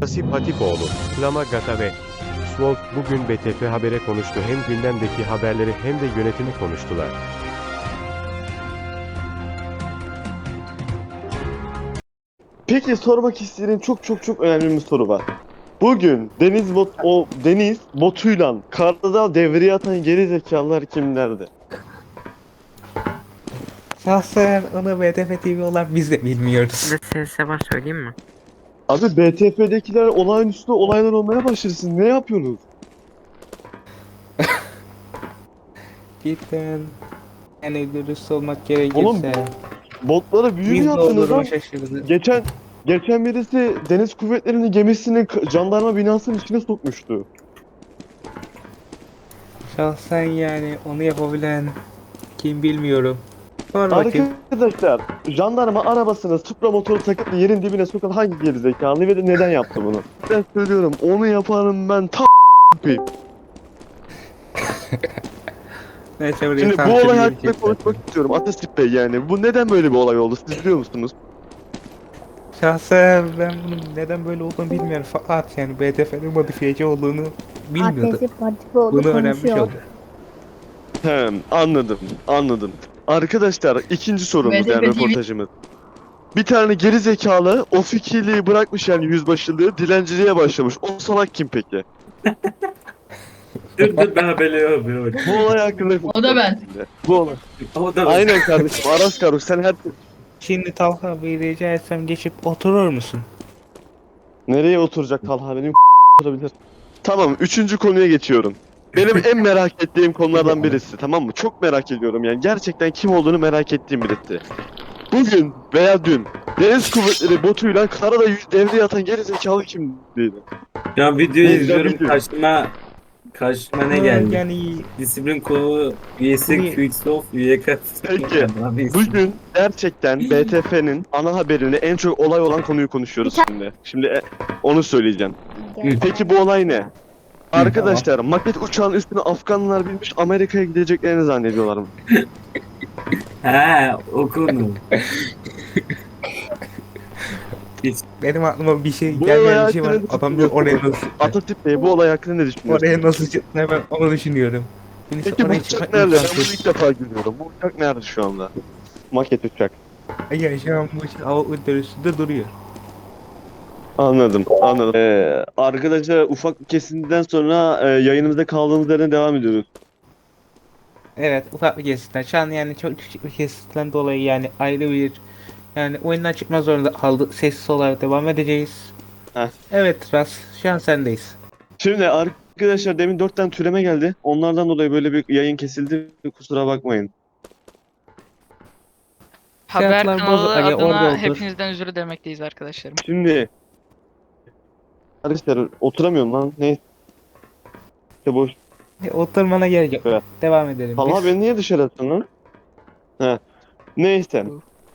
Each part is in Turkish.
Nasip Hatipoğlu, Lama Gata ve Swolt bugün BTF Haber'e konuştu. Hem gündemdeki haberleri hem de yönetimi konuştular. Peki sormak istediğim çok çok çok önemli bir soru var. Bugün Deniz bot o Deniz botuyla karda devreye atan geri zekalılar kimlerdi? Şahsen onu BTF TV olan biz de bilmiyoruz. Size var söyleyeyim mi? Abi BTF'dekiler olayın üstüne olaylar olmaya başlarsın. Ne yapıyorsunuz? Cidden yani dürüst olmak gerekirse Oğlum, Botlara büyü mü yaptınız lan? Geçen geçen birisi Deniz Kuvvetleri'nin gemisini jandarma binasının içine sokmuştu. Şahsen yani onu yapabilen kim bilmiyorum. Sor bakayım. Arkadaşlar jandarma arabasına Supra motoru takıp da yerin dibine sokan hangi geri zekalı ve de neden yaptı bunu? Ben söylüyorum onu yaparım ben tam koyayım. Neyse Şimdi bu olay hakkında konuşmak istiyorum Atasip Bey yani. Bu neden böyle bir olay oldu siz biliyor musunuz? Şahsen ben bunun neden böyle olduğunu bilmiyorum fakat yani BTF'nin modifiyeci olduğunu bilmiyordum. Oldu Bunu öğrenmiş konuşuyor. oldum. He anladım anladım. Arkadaşlar ikinci sorumuz yani röportajımız. Bir tane geri zekalı o fikirliği bırakmış yani yüzbaşılığı dilenciliğe başlamış. O salak kim peki? Dur dur ben haberliyorum. Bu olay hakkında O da ben. Bu olay. O da ben. Aynen kardeşim Aras Karuk sen her Şimdi Talha Bey rica etsem geçip oturur musun? Nereye oturacak Talha benim olabilir. Tamam üçüncü konuya geçiyorum. Benim en merak ettiğim konulardan birisi tamam mı? Çok merak ediyorum yani gerçekten kim olduğunu merak ettiğim birisi. Bugün veya dün Deniz Kuvvetleri botuyla karada yüz devreye atan geri zekalı kimdi? Ya videoyu Ne izliyorum video? karşıma karşıma ne geldi? Yani Disiplin kolu üyesi Niye? Quicksof üye Peki, Bugün gerçekten BTF'nin ana haberinde en çok olay olan konuyu konuşuyoruz şimdi. Şimdi e, onu söyleyeceğim. Peki bu olay ne? Arkadaşlar maket uçağın üstüne Afganlar binmiş Amerika'ya gideceklerini zannediyorlar mı? Ha o konu. benim aklıma bir şey Bu gelmeyen olay bir şey var. hakkında Adamlar oraya nasıl Atatürk Bey bu olay hakkında ne düşünüyorsunuz? oraya nasıl çıktı ben onu düşünüyorum. Birisi Peki bu oraya uçak nerede? Ben bunu ilk defa görüyorum. Bu uçak nerede şu anda? Maket uçak. Ya şu an bu uçak hava üstünde duruyor. Anladım, anladım. Ee, arkadaşlar ufak kesintiden sonra e, yayınımızda kaldığımız yerden devam ediyoruz. Evet ufak bir kesitten. Şu an yani çok küçük bir kesitten dolayı yani ayrı bir yani oyundan çıkma zorunda kaldı. Sessiz olarak devam edeceğiz. Heh. Evet Ras şu an sendeyiz. Şimdi arkadaşlar demin 4 tane türeme geldi. Onlardan dolayı böyle bir yayın kesildi. Kusura bakmayın. Haber Fiyatlar kanalı bozuk, aga, orada adına otur. hepinizden özür dilemekteyiz arkadaşlarım. Şimdi arkadaşlar oturamıyorum lan. Neyse. İşte boş. E, Oturmana gerek yok. Evet. Devam edelim. Allah Biz- beni niye dışarı attın lan? He. Neyse.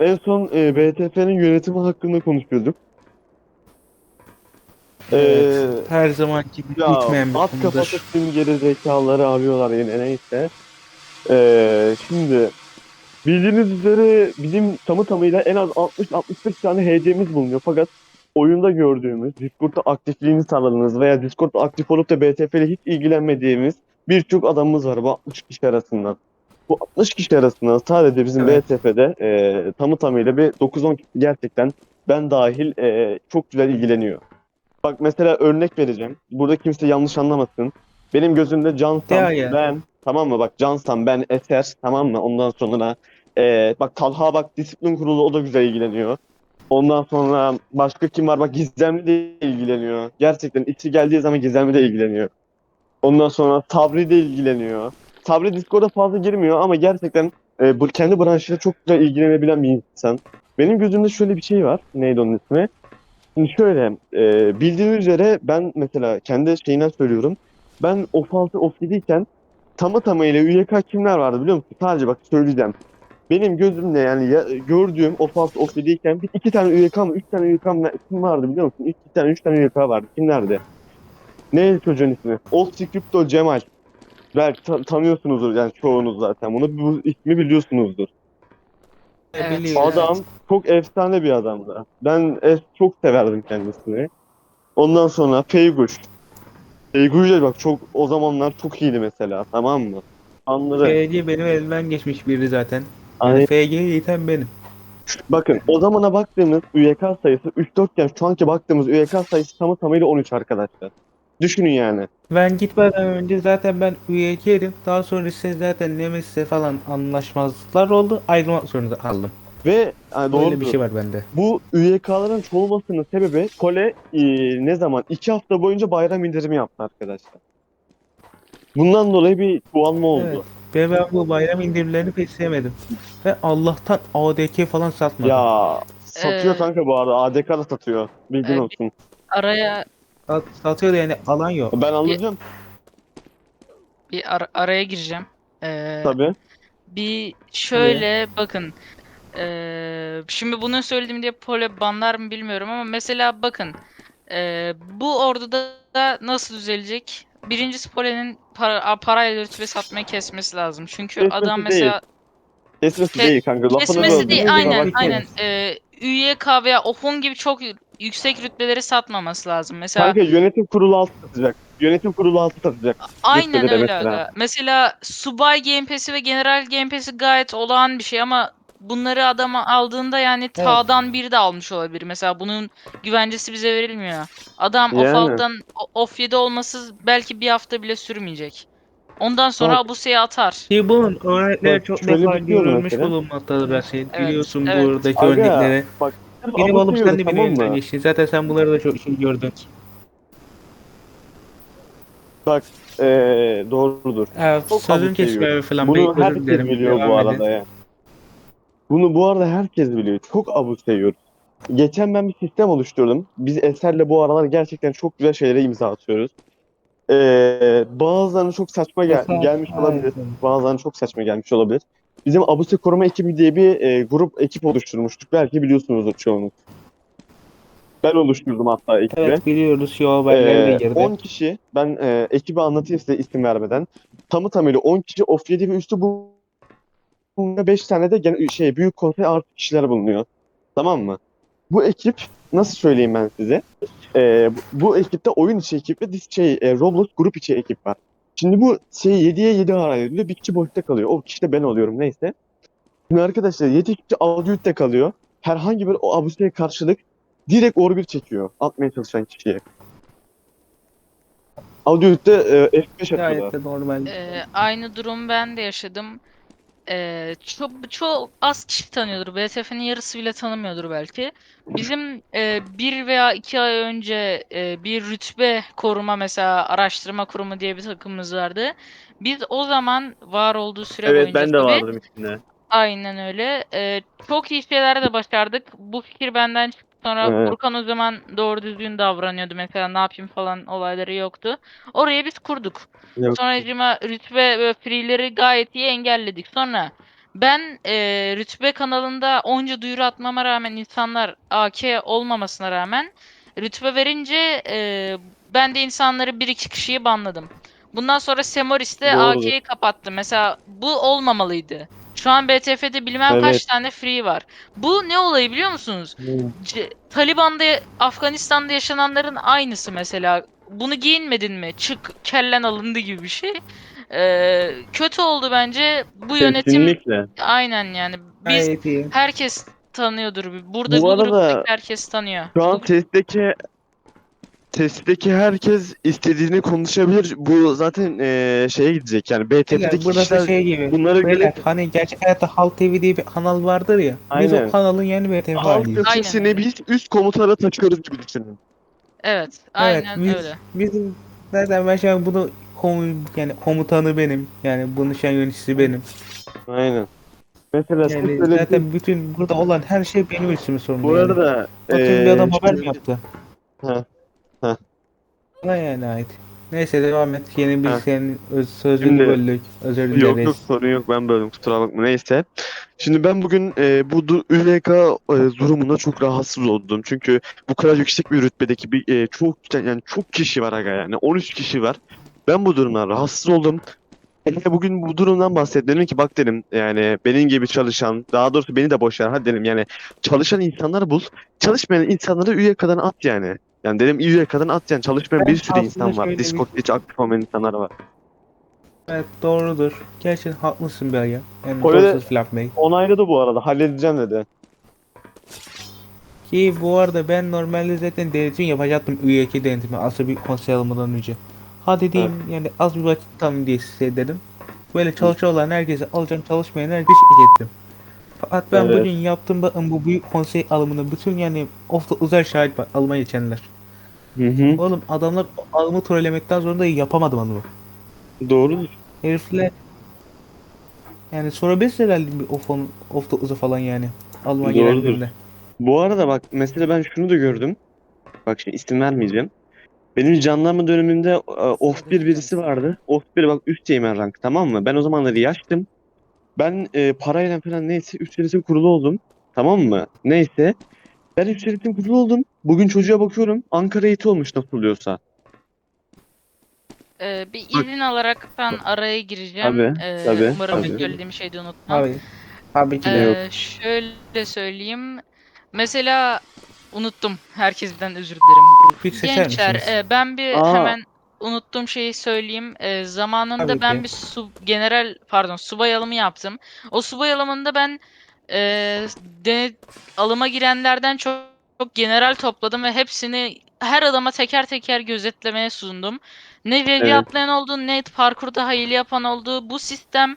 En son e, BTF'nin yönetimi hakkında konuşuyorduk. Evet. Ee, Her zaman gibi Ya bitmeyen bir at kapatıp tüm geri zekaları arıyorlar yine neyse. Ee, şimdi bildiğiniz üzere bizim tamı tamıyla en az 60-65 tane HC'miz bulunuyor fakat oyunda gördüğümüz, Discord'da aktifliğini sağladığınız veya Discord'da aktif olup da BTF ile hiç ilgilenmediğimiz birçok adamımız var bu 60 kişi arasından. Bu 60 kişi arasından sadece bizim Evet. BTF'de e, tamı tamıyla bir 9-10 kişi gerçekten ben dahil e, çok güzel ilgileniyor. Bak mesela örnek vereceğim. Burada kimse yanlış anlamasın. Benim gözümde Cansam, Ya ya. ben tamam mı? Bak Cansam, ben Eser tamam mı? Ondan sonra e, bak Talha bak disiplin kurulu o da güzel ilgileniyor. Ondan sonra başka kim var? Bak Gizemli de ilgileniyor. Gerçekten içi geldiği zaman Gizemli de ilgileniyor. Ondan sonra Sabri de ilgileniyor. Sabri Discord'a fazla girmiyor ama gerçekten e, bu kendi branşıyla çok güzel ilgilenebilen bir insan. Benim gözümde şöyle bir şey var. Neydi onun ismi? Şimdi şöyle, e, bildiğiniz üzere ben mesela kendi şeyinden söylüyorum. Ben of 6, of 7 iken tamı tamıyla üyek kimler vardı biliyor musun? Sadece bak söyleyeceğim. Benim gözümle yani ya- gördüğüm of 6, of 7 iken bir iki tane üyek mı, üç tane üyek mı kim vardı biliyor musun? İki tane, üç tane üyek vardı. Kimlerdi? Neydi çocuğun ismi? Old Crypto Cemal. Belki ta- tanıyorsunuzdur yani çoğunuz zaten bunu. Bu ismi biliyorsunuzdur. Evet. Biliyorum. Adam çok efsane bir adamdı. Ben es çok severdim kendisini. Ondan sonra Feyguş. Feyguş da bak çok o zamanlar çok iyiydi mesela tamam mı? Anları. FG benim elimden geçmiş biri zaten. Hani FG'yi iten benim. bakın o zamana baktığımız üyek sayısı 3-4 iken şu anki baktığımız üyek sayısı tamı tamıyla 13 arkadaşlar. Düşünün yani. Ben gitmeden önce zaten ben üyeydim. Daha sonra ise zaten Nemesis'e falan anlaşmazlıklar oldu. Ayrılmak zorunda kaldım. Ve yani Böyle doğru bir şey var bende. Bu üyekların çoğulmasının sebebi Kole e, ne zaman? 2 hafta boyunca bayram indirimi yaptı arkadaşlar. Bundan dolayı bir çoğalma oldu. Evet. Ve ben bu bayram indirimlerini pek sevmedim. Ve Allah'tan ADK falan satmadım. Ya satıyor Ee, kanka bu arada. ADK da satıyor. Bilgin Evet. olsun. Araya Sat, satıyordu yani alan yok. Ben alacağım bir ara- araya gireceğim. Ee, tabii. bir şöyle bakın. Ee, şimdi bunu söyledim diye pole banlar mı bilmiyorum ama mesela bakın. ee, bu orduda da nasıl düzelecek? Birincisi polenin para, parayla rütbe satmayı kesmesi lazım. Çünkü Kesmesi adam değil. mesela Kesmesi Ke- değil kanka. Lafını Kesmesi böldüm. değil Kusura aynen bakmayın. aynen. Ee, üyek veya ofon gibi çok yüksek rütbeleri satmaması lazım. Mesela Kanka yönetim kurulu altı satacak. Yönetim kurulu altı satacak. aynen rütbeleri öyle mesela. aga. Mesela subay Game Pass'i ve general Game Pass'i gayet olağan bir şey ama bunları adama aldığında yani tağdan biri de almış olabilir. Mesela bunun güvencesi bize verilmiyor. Adam off Yani. alttan off 7 olması belki bir hafta bile sürmeyecek. Ondan sonra Bak. Abuse'yi atar. Bunun örnekleri Bak, çok şöyle defa bir şey olur görülmüş mesela. bulunmaktadır ben senin. Evet, Biliyorsun evet. buradaki Aga, örnekleri. Bak. Benim Abu alıp sen de benim tamam elimden mı? geçtin. Zaten sen bunları da çok iyi gördün. Ee, doğrudur. Evet, Çok kesme seviyorum. falan. Bunu Bey, özür herkes dilerim. biliyor Devam bu edin. arada ya. Bunu bu arada herkes biliyor. Çok abuk seviyoruz. Geçen ben bir sistem oluşturdum. Biz Eser'le bu aralar gerçekten çok güzel şeylere imza atıyoruz. Ee, bazılarına çok saçma gel- Mesela- gelmiş olabilir. Aynen. Bazılarına çok saçma gelmiş olabilir. Bizim Abuse Koruma ekibi diye bir e, grup ekip oluşturmuştuk. Belki biliyorsunuzdur çoğunuz. Ben oluşturdum hatta ekibi. Evet biliyoruz. Yo de Ee, girdi. 10 kişi ben e, ekibi anlatayım size isim vermeden. Tamı tamıyla 10 kişi of 7 ve üstü bu 5 tane de gene şey büyük konsey artı kişiler bulunuyor. Tamam mı? Bu ekip nasıl söyleyeyim ben size? Ee, bu, bu ekipte oyun içi ekip ve dis- şey e, Roblox grup içi ekip var. Şimdi bu şey 7'ye 7 ayrılıyor. Bir kişi boşta kalıyor. O kişi de ben oluyorum neyse. Şimdi arkadaşlar 7 kişi audio'da kalıyor. Herhangi bir o abuseye karşılık direkt orbit çekiyor. Atmaya çalışan kişiye. Audio'da e, F5 atıyorlar. Gayet de normal. Ee, aynı durum ben de yaşadım. Ee, çok çok az kişi tanıyordur. BTF'nin yarısı bile tanımıyordur belki. Bizim e, bir veya iki ay önce e, bir rütbe koruma mesela araştırma kurumu diye bir takımımız vardı. Biz o zaman var olduğu süre Evet boyunca ben de vardım içinde. Aynen öyle. Ee, çok iyi şeyler de başardık. Bu fikir benden çıktı. Sonra Evet. Furkan o zaman doğru düzgün davranıyordu. Mesela ne yapayım falan olayları yoktu. Oraya biz kurduk. Yok. Sonracıma rütbe ve free'leri gayet iyi engelledik. Sonra ben e, rütbe kanalında onca duyuru atmama rağmen insanlar AK olmamasına rağmen rütbe verince e, ben de insanları bir iki kişiyi banladım. Bundan sonra Semoris'te. AK'yi kapattı. Mesela bu olmamalıydı. Şu an BTF'de bilmem kaç Evet. tane free var. Bu ne olayı biliyor musunuz? C- Taliban'da, Afganistan'da yaşananların aynısı mesela. Bunu giyinmedin mi? Çık, kellen alındı gibi bir şey. Ee, kötü oldu bence. Bu yönetim Kesinlikle. aynen yani. Biz herkes tanıyordur. Burada Bu bu, arada herkes tanıyor. Şu an testteki testteki herkes istediğini konuşabilir. Bu zaten eee, şeye gidecek yani BTF'deki burası kişiler şey gibi. bunları Beyler, gelip hani gerçek hayatta Halk TV diye bir kanal vardır ya. Biz Aynen. o kanalın yeni BTF halk haliyiz. Aynen öyle. biz üst komutara taşıyoruz gibi düşünün. Evet, Evet, aynen biz, öyle. bizim zaten ben şu an bunu komu, yani komutanı benim. Yani bunu şu an yöneticisi benim. Aynen. Mesela Yani böyle zaten bütün burada olan her şey benim üstüme sorumlu. bu yani. arada Bakın bir adam eee, haber mi yaptı? Ha, ha. Buna yani ait. Neyse devam et. Yeni bir Ha. senin öz, sözünü Şimdi- böldük. Özür dileriz. Yok yok sorun yok ben böldüm kusura bakma neyse. Şimdi ben bugün e, bu du- ÜVK e, durumuna çok rahatsız oldum. Çünkü bu kadar yüksek bir rütbedeki bir e, çok yani çok kişi var aga yani 13 kişi var. Ben bu durumdan rahatsız oldum. Hele bugün bu durumdan bahsettim dedim ki bak dedim yani benim gibi çalışan daha doğrusu beni de boş ver hadi dedim yani çalışan insanları bul çalışmayan insanları üye kadar at yani. Yani dedim İYK'dan atacaksın. Çalışmayan Ben bir sürü insan var. Discord'da hiç aktif olmayan insanlar var. Evet doğrudur. Gerçekten haklısın be ya. Yani Bey. Onayladı bu arada. Halledeceğim dedi. Ki bu arada ben normalde zaten denetim yapacaktım üye denetimi asıl bir konsey almadan önce. Hadi diyeyim yani az bir vakit tanım diye size dedim. Böyle çalışan olan herkese alacağım çalışmayan herkese ettim. Fakat ben Evet. bugün yaptığım bakın bu büyük konsey alımını bütün yani ofta uzay şahit var alıma geçenler. Hı hı. Oğlum adamlar alımı trollemekten sonra da yapamadım onu. Doğrudur. Herifler yani sorabiliriz herhalde bir of, on, of da uza falan yani. Alma Doğrudur. Bu arada bak mesela ben şunu da gördüm. Bak şimdi isim vermeyeceğim. Benim canlanma dönemimde e, off bir birisi vardı. Off bir bak üst teğmen rank tamam mı? Ben o zamanları yaştım. Ben e, parayla falan neyse üst yönetim kurulu oldum. Tamam mı? Neyse. Ben üst yönetim kurulu oldum. Bugün çocuğa bakıyorum. Ankara eğiti olmuş nasıl oluyorsa. Ee, bir izin alarak ben araya gireceğim. Tabii, Ee, tabii, umarım tabii. söylediğim şeyi de unutmam. Abi tabii ki de yok. Ee, şöyle söyleyeyim. Mesela unuttum. Herkesten özür dilerim. Bir Gençler, e, ben bir Aa. hemen unuttuğum şeyi söyleyeyim. E, zamanında Tabii ben ki. bir sub general pardon subay alımı yaptım. O subay alımında ben e, de, alıma girenlerden çok, çok general topladım ve hepsini her adama teker teker gözetlemeye sundum. Ne VC Evet. atlayan oldu, ne parkurda hayli yapan oldu. Bu sistem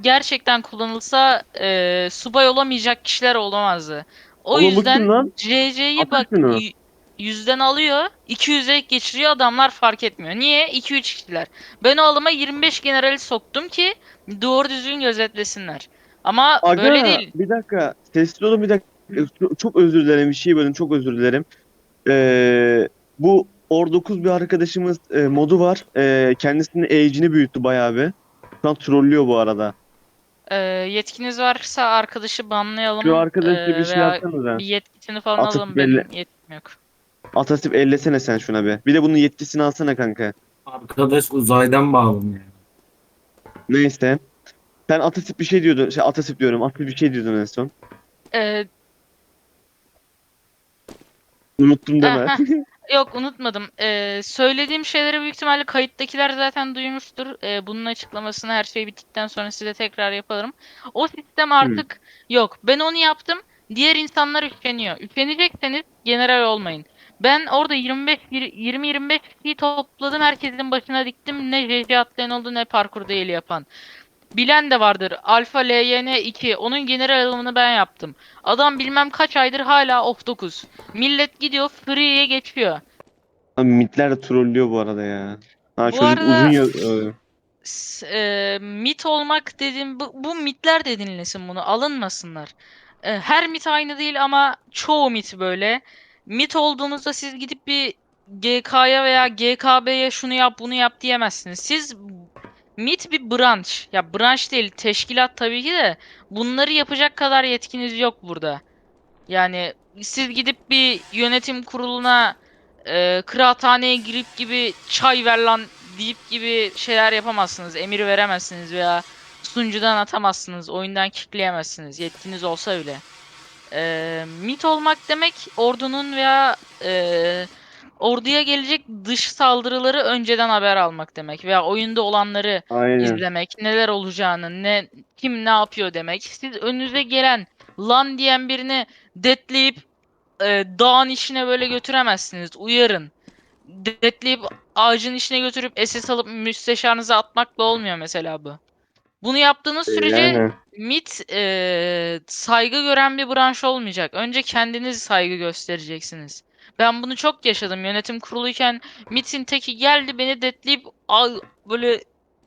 gerçekten kullanılsa e, subay olamayacak kişiler olamazdı. O Oğlum yüzden. CC'yi bak yüzden alıyor, 200'e geçiriyor adamlar fark etmiyor. Niye? 2-3 kişiler. Ben o alıma 25 generali soktum ki doğru düzgün gözetlesinler. Ama Aga, böyle değil. bir dakika. Sessiz olun bir dakika. Çok- özür dilerim. Bir şey bölüm. Çok özür dilerim. Ee, bu Or 9 bir arkadaşımız e, modu var. E, kendisinin age'ini büyüttü bayağı bir. Şu an trollüyor bu arada. Ee, yetkiniz varsa arkadaşı banlayalım. Şu arkadaşı ee, bir şey yapsanıza. bir yetkisini falan Atıp alalım. Benim belli- yetkim yok. Atasip ellesene sen şuna bir. Bir de bunun yetkisini alsana kanka. Arkadaş uzaydan bağlanıyor. Neyse. Sen Atasip bir şey diyordun. Şey Atasip diyorum. Atasip bir şey diyordun en son. Ee, Unuttum deme. Aha. Yok unutmadım. Ee, söylediğim şeyleri büyük ihtimalle kayıttakiler zaten duymuştur. Ee, bunun açıklamasını her şey bittikten sonra size tekrar yaparım. O sistem artık yok. Ben onu yaptım. Diğer insanlar üşeniyor. Üşenecekseniz general olmayın. Ben orada 25 20-25 kişiyi topladım. Herkesin başına diktim. Ne JJ atlayan oldu ne parkurda eli yapan. Bilen de vardır. Alfa LYN 2. Onun general alımını ben yaptım. Adam bilmem kaç aydır hala off 9. Millet gidiyor free'ye geçiyor. Abi Mitler de trollüyor bu arada ya. Ha Bu arada- uzun e, S- e, mit olmak dediğim bu, bu mitler de dinlesin bunu alınmasınlar. E, her mit aynı değil ama çoğu mit böyle. Mit olduğunuzda siz gidip bir GK'ya veya GKB'ye şunu yap bunu yap diyemezsiniz. Siz mit bir branş. Ya branş değil teşkilat tabii ki de bunları yapacak kadar yetkiniz yok burada. Yani siz gidip bir yönetim kuruluna e, kıraathaneye girip gibi çay ver lan deyip gibi şeyler yapamazsınız. Emir veremezsiniz veya sunucudan atamazsınız. Oyundan kickleyemezsiniz. Yetkiniz olsa bile. E, mit olmak demek ordunun veya e, orduya gelecek dış saldırıları önceden haber almak demek. Veya oyunda olanları Aynen. izlemek, neler olacağını, ne kim ne yapıyor demek. Siz önünüze gelen lan diyen birini detleyip e, dağın içine böyle götüremezsiniz. Uyarın. Detleyip ağacın içine götürüp SS alıp müsteşarınıza atmakla olmuyor mesela bu. Bunu yaptığınız sürece Yani. MIT e, saygı gören bir branş olmayacak. Önce kendiniz saygı göstereceksiniz. Ben bunu çok yaşadım. Yönetim kuruluyken MIT'in teki geldi beni detleyip a- böyle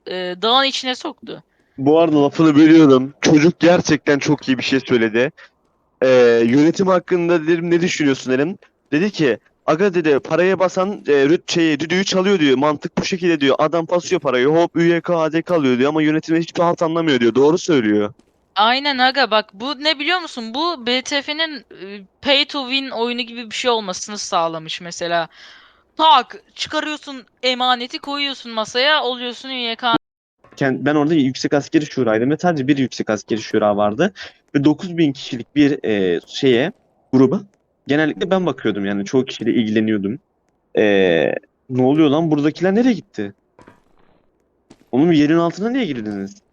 e, dağın içine soktu. Bu arada lafını bölüyorum. Çocuk gerçekten çok iyi bir şey söyledi. Ee, yönetim hakkında dedim ne düşünüyorsun dedim. Dedi ki aga dedi paraya basan e, rüt şeyi düdüğü çalıyor diyor. Mantık bu şekilde diyor. Adam pasıyor parayı hop üyek ADK alıyor diyor ama yönetime hiçbir halt anlamıyor diyor. Doğru söylüyor. Aynen aga bak bu ne biliyor musun? Bu BTF'nin e, pay to win oyunu gibi bir şey olmasını sağlamış mesela. Tak çıkarıyorsun emaneti koyuyorsun masaya oluyorsun üye Kend- Ben orada yüksek askeri şuraydım ve sadece bir yüksek askeri şura vardı. Ve 9000 kişilik bir e, şeye gruba genellikle ben bakıyordum yani çoğu kişiyle ilgileniyordum. Ee, ne oluyor lan buradakiler nereye gitti? Onun yerin altına niye girdiniz?